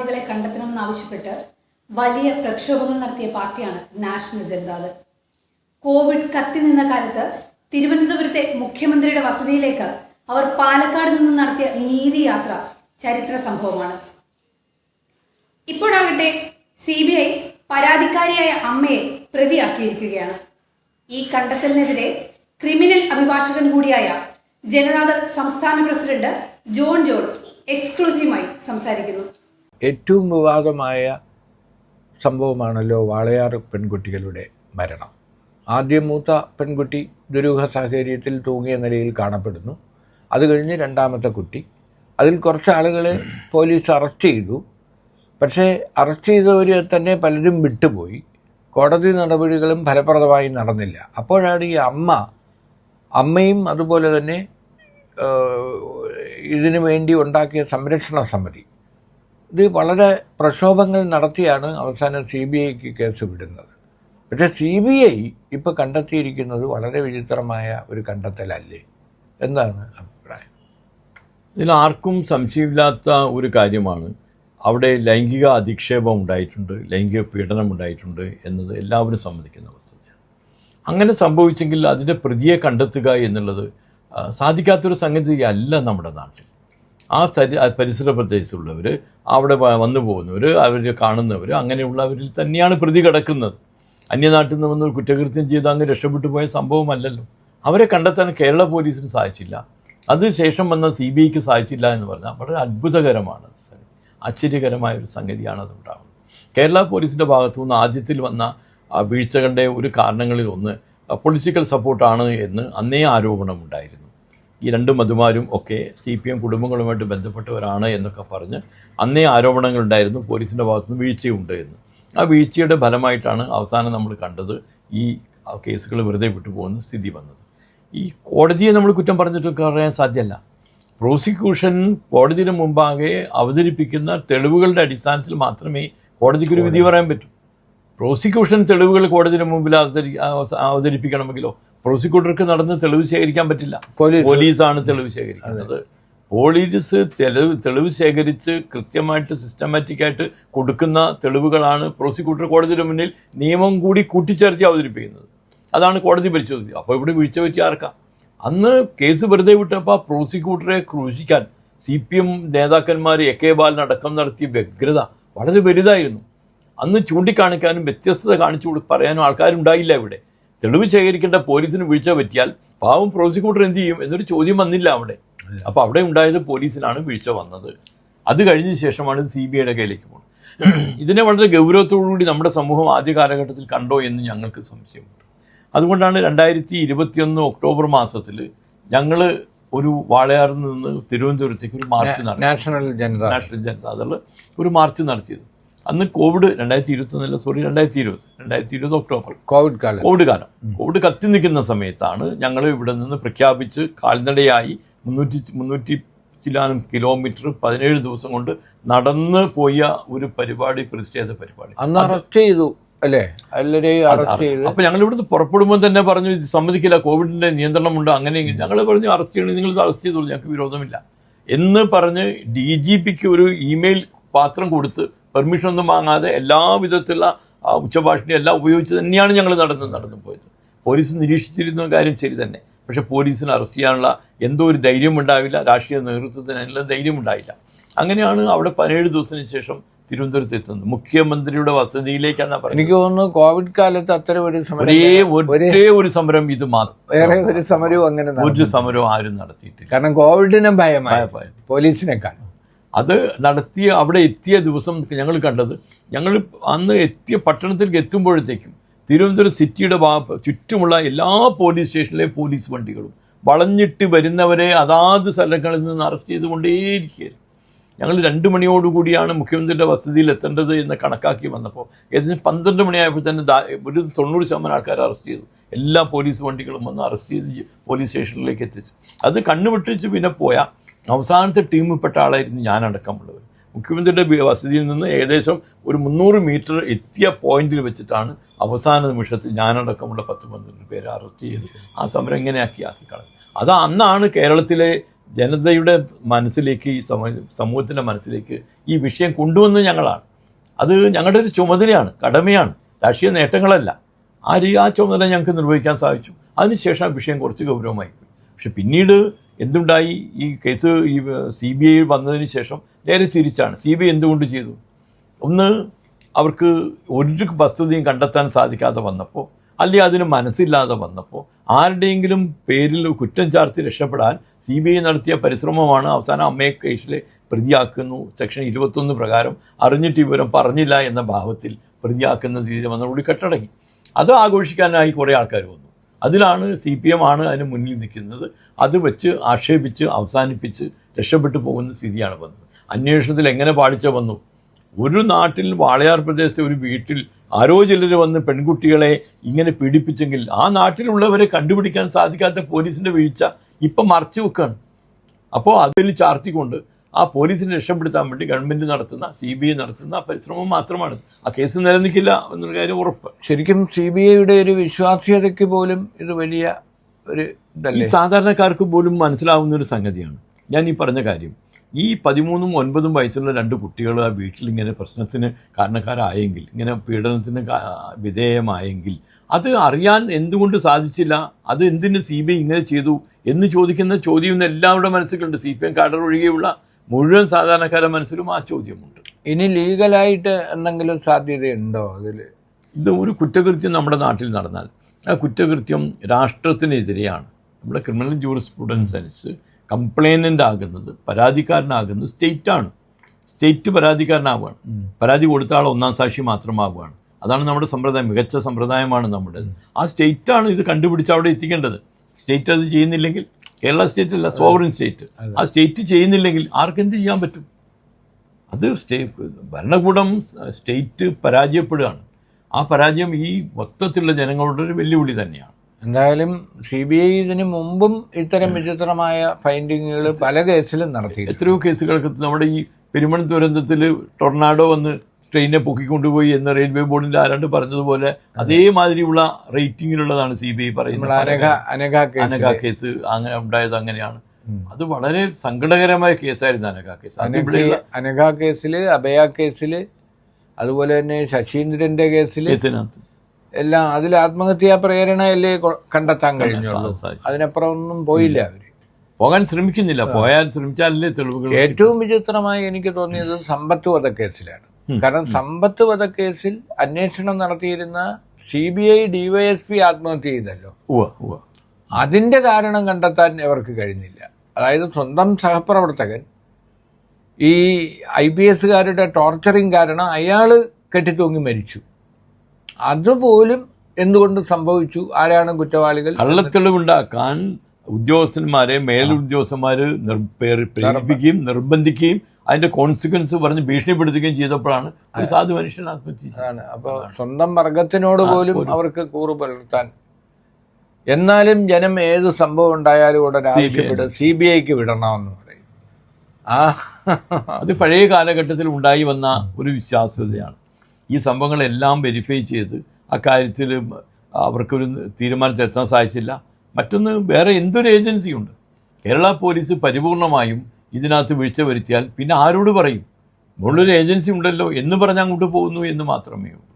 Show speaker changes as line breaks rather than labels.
വാളയാർ കണ്ടെത്തണമെന്ന് ആവശ്യപ്പെട്ട് വലിയ പ്രക്ഷോഭങ്ങൾ നടത്തിയ പാർട്ടിയാണ് നാഷണൽ ജനതാദൾ. കോവിഡ് കത്തി നിന്ന കാലത്ത് തിരുവനന്തപുരത്തെ മുഖ്യമന്ത്രിയുടെ വസതിയിലേക്ക് അവർ പാലക്കാട് നിന്ന് നടത്തിയ നീതിയാത്ര ചരിത്ര സംഭവമാണ്. ഇപ്പോഴാകട്ടെ സി ബി ഐ പരാതിക്കാരിയായ അമ്മയെ പ്രതിയാക്കിയിരിക്കുകയാണ്. ഈ കണ്ടെത്തലിനെതിരെ ക്രിമിനൽ അഭിഭാഷകൻ കൂടിയായ ജനതാദൾ സംസ്ഥാന പ്രസിഡന്റ് ജോൺ ജോൺ എക്സ്ക്ലൂസീവായി സംസാരിക്കുന്നു.
ഏറ്റവും വിവാദമായ സംഭവമാണല്ലോ വാളയാർ പെൺകുട്ടികളുടെ മരണം. ആദ്യം മൂത്ത പെൺകുട്ടി ദുരൂഹ സാഹചര്യത്തിൽ തൂങ്ങിയ നിലയിൽ കാണപ്പെടുന്നു. അത് കഴിഞ്ഞ് രണ്ടാമത്തെ കുട്ടി. അതിൽ കുറച്ച് ആളുകളെ പോലീസ് അറസ്റ്റ് ചെയ്തു. പക്ഷേ അറസ്റ്റ് ചെയ്തവർ തന്നെ പലരും വിട്ടുപോയി. കോടതി നടപടികളും ഫലപ്രദമായി നടന്നില്ല. അപ്പോഴാണ് ഈ അമ്മ അമ്മയും അതുപോലെ തന്നെ ഇതിനു വേണ്ടി ഉണ്ടാക്കിയ സംരക്ഷണ സമിതി ഇത് വളരെ പ്രക്ഷോഭങ്ങൾ നടത്തിയാണ് അവസാനം സി ബി ഐക്ക് കേസ് വിടുന്നത്. പക്ഷേ സി ബി ഐ ഇപ്പോൾ കണ്ടെത്തിയിരിക്കുന്നത് വളരെ വിചിത്രമായ ഒരു കണ്ടെത്തലല്ലേ എന്നാണ് അഭിപ്രായം.
ഇതിൽ ആർക്കും സംശയമില്ലാത്ത ഒരു കാര്യമാണ്. അവിടെ ലൈംഗിക അധിക്ഷേപം ഉണ്ടായിട്ടുണ്ട് ലൈംഗിക പീഡനം ഉണ്ടായിട്ടുണ്ട് എന്നത് എല്ലാവരും സമ്മതിക്കുന്ന അവസ്ഥയാണ്. അങ്ങനെ സംഭവിച്ചെങ്കിൽ അതിന്റെ പ്രതിയെ കണ്ടെത്തുക എന്നുള്ളത് സാധിക്കാത്തൊരു സംഗതിയല്ല നമ്മുടെ നാട്ടിൽ. ആ സരി പരിസര പ്രദേശത്തുള്ളവർ അവിടെ വന്നു പോകുന്നവർ അവർ കാണുന്നവർ അങ്ങനെയുള്ളവരിൽ തന്നെയാണ് പ്രതി കിടക്കുന്നത്. അന്യനാട്ടിൽ നിന്ന് വന്ന് കുറ്റകൃത്യം ചെയ്ത് അങ്ങ് രക്ഷപ്പെട്ടു പോയ സംഭവമല്ലല്ലോ. അവരെ കണ്ടെത്താൻ കേരള പോലീസിന് സാധിച്ചില്ല. അതിനുശേഷം വന്ന സി ബി ഐക്ക് സാധിച്ചില്ല എന്ന് പറഞ്ഞാൽ വളരെ അത്ഭുതകരമാണ് അത് ആശ്ചര്യകരമായ ഒരു സംഗതിയാണ് അത് അതുണ്ടാകുന്നത് കേരള പോലീസിന്റെ ഭാഗത്തു നിന്ന് ആദ്യത്തിൽ വന്ന വീഴ്ചകളുടെ ഒരു കാരണങ്ങളിൽ ഒന്ന് പൊളിറ്റിക്കൽ സപ്പോർട്ടാണ് എന്ന് അന്നേ ആരോപണമുണ്ടായിരുന്നു. ഈ രണ്ട് മധുമാരും ഒക്കെ സി പി എം കുടുംബങ്ങളുമായിട്ട് ബന്ധപ്പെട്ടവരാണ് എന്നൊക്കെ പറഞ്ഞ് അന്നേ ആരോപണങ്ങളുണ്ടായിരുന്നു പോലീസിന്റെ ഭാഗത്തുനിന്ന് വീഴ്ചയുണ്ട് എന്ന്. ആ വീഴ്ചയുടെ ഫലമായിട്ടാണ് അവസാനം നമ്മൾ കണ്ടത് ഈ കേസുകൾ വെറുതെ വിട്ടുപോകുന്ന സ്ഥിതി വന്നത്. ഈ കോടതിയെ നമ്മൾ കുറ്റം പറഞ്ഞിട്ടൊക്കെ പറയാൻ സാധ്യമല്ല. പ്രോസിക്യൂഷൻ കോടതിയുടെ മുമ്പാകെ അവതരിപ്പിക്കുന്ന തെളിവുകളുടെ അടിസ്ഥാനത്തിൽ മാത്രമേ കോടതിക്കൊരു വിധി പറയാൻ പറ്റൂ. പ്രോസിക്യൂഷൻ തെളിവുകൾ കോടതിയുടെ മുമ്പിൽ അവതരി അവതരിപ്പിക്കണമെങ്കിലോ പ്രോസിക്യൂട്ടർക്ക് നടന്ന് തെളിവ് ശേഖരിക്കാൻ പറ്റില്ല.
പോലീസ്.
പോലീസാണ് തെളിവ് ശേഖരിക്കുന്നത്. പോലീസ് തെളിവ് തെളിവ് ശേഖരിച്ച് കൃത്യമായിട്ട് സിസ്റ്റമാറ്റിക്കായിട്ട് കൊടുക്കുന്ന തെളിവുകളാണ് പ്രോസിക്യൂട്ടർ കോടതിയുടെ മുന്നിൽ നിയമം കൂടി കൂട്ടിച്ചേർത്തി അവതരിപ്പിക്കുന്നത്. അതാണ് കോടതി പരിശോധിക്കുക അപ്പോൾ ഇവിടെ വീഴ്ച പറ്റി ആർക്കാം? അന്ന് കേസ് വെറുതെ വിട്ടപ്പോൾ ആ പ്രോസിക്യൂട്ടറെ ക്രൂശിക്കാൻ സി പി എം നേതാക്കന്മാർ എ കെ ബാലനടക്കം നടത്തിയ വ്യഗ്രത വളരെ വലുതായിരുന്നു. അന്ന് ചൂണ്ടിക്കാണിക്കാനും വ്യത്യസ്തത കാണിച്ചു പറയാനും ആൾക്കാരുണ്ടായില്ല ഇവിടെ. തെളിവ് ശേഖരിക്കേണ്ട പോലീസിന് വീഴ്ച പറ്റിയാൽ പാവം പ്രോസിക്യൂട്ടർ എന്ത് ചെയ്യും എന്നൊരു ചോദ്യം വന്നില്ല അവിടെ. അപ്പോൾ അവിടെ ഉണ്ടായത് പോലീസിനാണ് വീഴ്ച വന്നത്. അത് കഴിഞ്ഞ ശേഷമാണ് സി ബി ഐയുടെ കയ്യിലേക്ക് പോകുന്നത് ഇതിനെ വളരെ ഗൗരവത്തോടുകൂടി നമ്മുടെ സമൂഹം ആദ്യ കാലഘട്ടത്തിൽ കണ്ടോ എന്ന് ഞങ്ങൾക്ക് സംശയമുണ്ട് അതുകൊണ്ടാണ് രണ്ടായിരത്തി ഇരുപത്തിയൊന്ന് ഒക്ടോബർ മാസത്തിൽ ഞങ്ങൾ ഒരു വാളയാറിൽ നിന്ന് തിരുവനന്തപുരത്തേക്ക് ഒരു മാർച്ച് നടത്തി
നാഷണൽ ജനത
നാഷണൽ ജനതാദൾ ഒരു മാർച്ച് നടത്തിയത്. അന്ന് കോവിഡ് രണ്ടായിരത്തി ഇരുപത്തൊന്നല്ല സോറി രണ്ടായിരത്തി ഇരുപത് രണ്ടായിരത്തി ഇരുപത് ഒക്ടോബർ.
കോവിഡ് കാലം.
കോവിഡ് കാലം. കോവിഡ് കത്തി നിൽക്കുന്ന സമയത്താണ് ഞങ്ങൾ ഇവിടെ നിന്ന് പ്രഖ്യാപിച്ച് കാൽനടയായി മുന്നൂറ്റി മുന്നൂറ്റി ചിലാനും കിലോമീറ്റർ പതിനേഴ് ദിവസം കൊണ്ട് നടന്ന് പോയ ഒരു പരിപാടി പ്രതിഷേധ പരിപാടി.
അന്ന് അറസ്റ്റ് ചെയ്തു അല്ലേ?
അപ്പൊ ഞങ്ങൾ ഇവിടുന്ന് പുറപ്പെടുമ്പോൾ തന്നെ പറഞ്ഞു ഇത് സമ്മതിക്കില്ല കോവിഡിന്റെ നിയന്ത്രണമുണ്ട് അങ്ങനെ ഞങ്ങൾ പറഞ്ഞു അറസ്റ്റ് ചെയ്യണം നിങ്ങൾ അറസ്റ്റ് ചെയ്തോളൂ ഞങ്ങൾക്ക് വിരോധമില്ല. എന്ന് പറഞ്ഞ് ഡി ജി പിക്ക് ഒരു ഇമെയിൽ പാത്രം കൊടുത്ത് പെർമിഷൻ ഒന്നും വാങ്ങാതെ എല്ലാ വിധത്തിലുള്ള ആ ഉച്ചഭാഷണി എല്ലാം ഉപയോഗിച്ച് തന്നെയാണ് ഞങ്ങൾ നടന്ന് നടന്നു പോയത്. പോലീസ് നിരീക്ഷിച്ചിരുന്ന കാര്യം ശരി തന്നെ. പക്ഷേ പോലീസിനെ അറസ്റ്റ് ചെയ്യാനുള്ള എന്തോ ഒരു ധൈര്യം ഉണ്ടാവില്ല. രാഷ്ട്രീയ നേതൃത്വത്തിന് അതിനുള്ള ധൈര്യം ഉണ്ടായില്ല. അങ്ങനെയാണ് അവിടെ പതിനേഴ് ദിവസത്തിന് ശേഷം തിരുവനന്തപുരത്ത് എത്തുന്നത്. മുഖ്യമന്ത്രിയുടെ വസതിയിലേക്കാണ് പറയുന്നത്.
എനിക്ക് തോന്നുന്നു കോവിഡ് കാലത്ത് അത്തരം ഒരു
ഒരേ ഒരേ ഒരു സമരം ഇത് മാത്രം.
വേറെ ഒരു സമരവും അങ്ങനെ.
ഒരു സമരവും ആരും നടത്തിയിട്ടില്ല.
കാരണം കോവിഡിനും ഭയമായി.
ഭയം.
പോലീസിനേക്കാൾ.
അത് നടത്തിയ അവിടെ എത്തിയ ദിവസം ഞങ്ങൾ കണ്ടത് ഞങ്ങൾ അന്ന് എത്തിയ പട്ടണത്തിലേക്ക് എത്തുമ്പോഴത്തേക്കും തിരുവനന്തപുരം സിറ്റിയുടെ ഭാ- ചുറ്റുമുള്ള എല്ലാ പോലീസ് സ്റ്റേഷനിലെ പോലീസ് വണ്ടികളും വളഞ്ഞിട്ട് വരുന്നവരെ അതാത് സ്ഥലങ്ങളിൽ നിന്ന് അറസ്റ്റ് ചെയ്തുകൊണ്ടേയിരിക്കുകയായിരുന്നു. ഞങ്ങൾ രണ്ട് മണിയോടുകൂടിയാണ് മുഖ്യമന്ത്രിയുടെ വസതിയിൽ എത്തേണ്ടത് എന്ന് കണക്കാക്കി വന്നപ്പോൾ ഏകദേശം പന്ത്രണ്ട് മണിയായപ്പോൾ തന്നെ ഒരു തൊണ്ണൂറ് ശതമാനം ആൾക്കാർ അറസ്റ്റ് ചെയ്തു. എല്ലാ പോലീസ് വണ്ടികളും വന്ന് അറസ്റ്റ് ചെയ്ത് പോലീസ് സ്റ്റേഷനിലേക്ക് എത്തിച്ചു. അത് കണ്ണുവിട്ടിച്ച് പിന്നെ പോയ അവസാനത്തെ ടീമിൽപ്പെട്ട ആളായിരുന്നു ഞാനടക്കമുള്ളവർ മുഖ്യമന്ത്രിയുടെ വസതിയിൽ നിന്ന് ഏകദേശം ഒരു മുന്നൂറ് മീറ്റർ എത്തിയ പോയിന്റിൽ വെച്ചിട്ടാണ് അവസാന നിമിഷത്തിൽ ഞാനടക്കമുള്ള പത്ത് പന്ത്രണ്ട് പേരെ അറസ്റ്റ് ചെയ്ത് ആ സമരം ഇങ്ങനെയാക്കി ആക്കി കളഞ്ഞു അത് അന്നാണ് കേരളത്തിലെ ജനതയുടെ മനസ്സിലേക്ക് ഈ സമ സമൂഹത്തിന്റെ മനസ്സിലേക്ക് ഈ വിഷയം കൊണ്ടുവന്നത് ഞങ്ങളാണ്. അത് ഞങ്ങളുടെ ഒരു ചുമതലയാണ് കടമയാണ് രാഷ്ട്രീയ നേട്ടങ്ങളല്ല. ആ രീ ആ ചുമതല ഞങ്ങൾക്ക് നിർവഹിക്കാൻ സാധിച്ചു. അതിനുശേഷം ആ വിഷയം കുറച്ച് ഗൗരവമായി പക്ഷെ പിന്നീട് എന്തുണ്ടായി? ഈ കേസ് ഈ സി ബി ഐ വന്നതിന് ശേഷം നേരെ തിരിച്ചാണ്. സി ബി ഐ എന്തുകൊണ്ട് ചെയ്തു? ഒന്ന് അവർക്ക് ഒരു വസ്തുതയും കണ്ടെത്താൻ സാധിക്കാതെ വന്നപ്പോൾ അല്ലെങ്കിൽ അതിന് മനസ്സില്ലാതെ വന്നപ്പോൾ ആരുടെയെങ്കിലും പേരിൽ കുറ്റം ചാർത്തി രക്ഷപ്പെടാൻ സി ബി ഐ നടത്തിയ പരിശ്രമമാണ് അവസാനം അമ്മയെ കേസിലെ പ്രതിയാക്കുന്നു. സെക്ഷൻ ഇരുപത്തൊന്ന് പ്രകാരം അറിഞ്ഞിട്ട് വിവരം പറഞ്ഞില്ല എന്ന ഭാവത്തിൽ പ്രതിയാക്കുന്ന രീതി വന്നതോടുകൂടി കെട്ടടങ്ങി. അത് ആഘോഷിക്കാനായി കുറേ ആൾക്കാർ വന്നു. അതിലാണ് സി പി എം ആണ് അതിന് മുന്നിൽ നിൽക്കുന്നത്. അത് വെച്ച് ആക്ഷേപിച്ച് അവസാനിപ്പിച്ച് രക്ഷപ്പെട്ടു പോകുന്ന സ്ഥിതിയാണ് വന്നത്. അന്വേഷണത്തിൽ എങ്ങനെ പാളിച്ച വന്നു? ഒരു നാട്ടിൽ വാളയാർ പ്രദേശത്തെ ഒരു വീട്ടിൽ ആരോ ചിലർ വന്ന് പെൺകുട്ടികളെ ഇങ്ങനെ പീഡിപ്പിച്ചെങ്കിൽ ആ നാട്ടിലുള്ളവരെ കണ്ടുപിടിക്കാൻ സാധിക്കാത്ത പോലീസിന്റെ വീഴ്ച ഇപ്പം മറച്ചു വെക്കുകയാണ് അപ്പോൾ അതിൽ ചാർത്തിക്കൊണ്ട് ആ പോലീസിനെ രക്ഷപ്പെടുത്താൻ വേണ്ടി ഗവൺമെന്റ് നടത്തുന്ന സി ബി ഐ നടത്തുന്ന പരിശ്രമം മാത്രമാണ്. ആ കേസ് നിലനിൽക്കില്ല എന്നൊരു കാര്യം ഉറപ്പ്.
ശരിക്കും സി ബി ഐയുടെ ഒരു വിശ്വാസ്യതയ്ക്ക് പോലും ഇത് വലിയ ഒരു ഇതല്ലേ?
സാധാരണക്കാർക്ക് പോലും മനസ്സിലാവുന്ന ഒരു സംഗതിയാണ്. ഞാൻ ഈ പറഞ്ഞ കാര്യം. ഈ പതിമൂന്നും ഒൻപതും വയസ്സുള്ള രണ്ട് കുട്ടികൾ ആ വീട്ടിൽ ഇങ്ങനെ പ്രശ്നത്തിന് കാരണക്കാരായെങ്കിൽ ഇങ്ങനെ പീഡനത്തിന് വിധേയമായെങ്കിൽ അത് അറിയാൻ എന്തുകൊണ്ട് സാധിച്ചില്ല? അത് എന്തിന് സി ബി ഐ ഇങ്ങനെ ചെയ്തു എന്ന് ചോദിക്കുന്ന ചോദ്യം ഇന്ന് എല്ലാവരുടെ മനസ്സിലുണ്ട്. സി പി എം കാഡർ ഒഴികെയുള്ള മുഴുവൻ സാധാരണക്കാരുടെ മനസ്സിലും ആ ചോദ്യമുണ്ട്.
ഇനി ലീഗലായിട്ട് എന്തെങ്കിലും സാധ്യതയുണ്ടോ അതിൽ?
ഇത് ഒരു കുറ്റകൃത്യം നമ്മുടെ നാട്ടിൽ നടന്നാൽ ആ കുറ്റകൃത്യം രാഷ്ട്രത്തിനെതിരെയാണ്. നമ്മുടെ ക്രിമിനൽ ജൂറിസ്പ്രുഡൻസ് അനുസരിച്ച് കംപ്ലൈനന്റ് ആകുന്നത് പരാതിക്കാരനാകുന്നത് സ്റ്റേറ്റാണ്. സ്റ്റേറ്റ് പരാതിക്കാരനാവുകയാണ്. പരാതി കൊടുത്ത ആൾ ഒന്നാം സാക്ഷി മാത്രമാവുകയാണ്. അതാണ് നമ്മുടെ സമ്പ്രദായം മികച്ച സമ്പ്രദായമാണ് നമ്മുടെ. ആ സ്റ്റേറ്റാണ് ഇത് കണ്ടുപിടിച്ച് അവിടെ എത്തിക്കേണ്ടത്. സ്റ്റേറ്റ് അത് ചെയ്യുന്നില്ലെങ്കിൽ കേരള സ്റ്റേറ്റ് അല്ല സോവറിൻ സ്റ്റേറ്റ്. ആ സ്റ്റേറ്റ് ചെയ്യുന്നില്ലെങ്കിൽ ആർക്കെന്ത് ചെയ്യാൻ പറ്റും? അത് സ്റ്റേ ഭരണകൂടം സ്റ്റേറ്റ് പരാജയപ്പെടുകയാണ്. ആ പരാജയം ഈ മൊത്തത്തിലുള്ള ജനങ്ങളുടെ ഒരു വെല്ലുവിളി തന്നെയാണ്.
എന്തായാലും സി ബി ഐ ഇതിനു മുമ്പും ഇത്തരം വിചിത്രമായ ഫൈൻഡിങ്ങുകൾ പല കേസിലും നടത്തി
എത്രയോ കേസുകൾക്ക് നമ്മുടെ ഈ പെരുമൺ ദുരന്തത്തിൽ ടൊർണാഡോ വന്ന് ട്രെയിനെ പൊക്കിക്കൊണ്ടുപോയി എന്ന് റെയിൽവേ ബോർഡിന്റെ ആരാണ്ട് പറഞ്ഞതുപോലെ അതേമാതിരിയുള്ള റേറ്റിംഗിലുള്ളതാണ് സി ബി ഐ പറയുന്നത്.
അനഘ കേസ്.
അങ്ങനെ ഉണ്ടായത് അങ്ങനെയാണ്. അത് വളരെ സങ്കടകരമായ കേസായിരുന്നു അനഘ കേസ്.
അനഘ കേസിൽ അഭയ കേസിൽ അതുപോലെ തന്നെ ശശീന്ദ്രന്റെ കേസിൽ എല്ലാം അതിൽ ആത്മഹത്യാ പ്രേരണയല്ലേ കണ്ടെത്താൻ കഴിഞ്ഞുള്ളൂ. അതിനപ്പുറം ഒന്നും പോയില്ല അവർ.
പോകാൻ ശ്രമിക്കുന്നില്ല. പോയാൽ ശ്രമിച്ചാലല്ലേ തെളിവുകൾ
ഏറ്റവും വിചിത്രമായി എനിക്ക് തോന്നിയത് സമ്പത്ത് വധക്കേസിലാണ്. കാരണം സമ്പത്ത് വധക്കേസിൽ അന്വേഷണം നടത്തിയിരുന്ന സി ബി ഐ ഡിവൈഎസ്പി ആത്മഹത്യ ചെയ്തല്ലോ. അതിന്റെ കാരണം കണ്ടെത്താൻ അവർക്ക് കഴിഞ്ഞില്ല. അതായത് സ്വന്തം സഹപ്രവർത്തകൻ ഈ ഐ പി എസുകാരുടെ ടോർച്ചറിങ് കാരണം അയാൾ കെട്ടിത്തൂങ്ങി മരിച്ചു. അതുപോലും എന്തുകൊണ്ട് സംഭവിച്ചു? ആരാണ് കുറ്റവാളികൾ?
കള്ളത്തെളിവുണ്ടാക്കാൻ ഉദ്യോഗസ്ഥന്മാരെ മേലുദ്യോഗസ്ഥന്മാര് പ്രേരിപ്പിക്കുകയും നിർബന്ധിക്കുകയും അതിന്റെ കോൺസിക്വൻസ് പറഞ്ഞ് ഭീഷണിപ്പെടുത്തുകയും ചെയ്തപ്പോഴാണ് ഒരു സാധു മനുഷ്യൻ ആത്മഹത്യ.
അപ്പോൾ സ്വന്തം വർഗത്തിനോട് പോലും അവർക്ക് കൂറ് പുലർത്താൻ. എന്നാലും ജനം ഏത് സംഭവം ഉണ്ടായാലും ഉടനെ ആവശ്യപ്പെടും. സി ബി ഐക്ക് വിടണമെന്ന് പറയും. ആ.
അത് പഴയ കാലഘട്ടത്തിൽ ഉണ്ടായി വന്ന ഒരു വിശ്വാസ്യതയാണ്. ഈ സംഭവങ്ങളെല്ലാം വെരിഫൈ ചെയ്ത് അക്കാര്യത്തിൽ അവർക്കൊരു തീരുമാനത്തിൽ എത്താൻ സാധിച്ചില്ല. മറ്റൊന്ന് വേറെ എന്തൊരു ഏജൻസിയുണ്ട് കേരള പോലീസ് പരിപൂർണമായും ഇതിനകത്ത് വീഴ്ച വരുത്തിയാൽ പിന്നെ ആരോട് പറയും? മുകളിലൊരു ഏജൻസി ഉണ്ടല്ലോ എന്ന് പറഞ്ഞ് അങ്ങോട്ട് പോകുന്നു എന്ന് മാത്രമേ ഉള്ളൂ.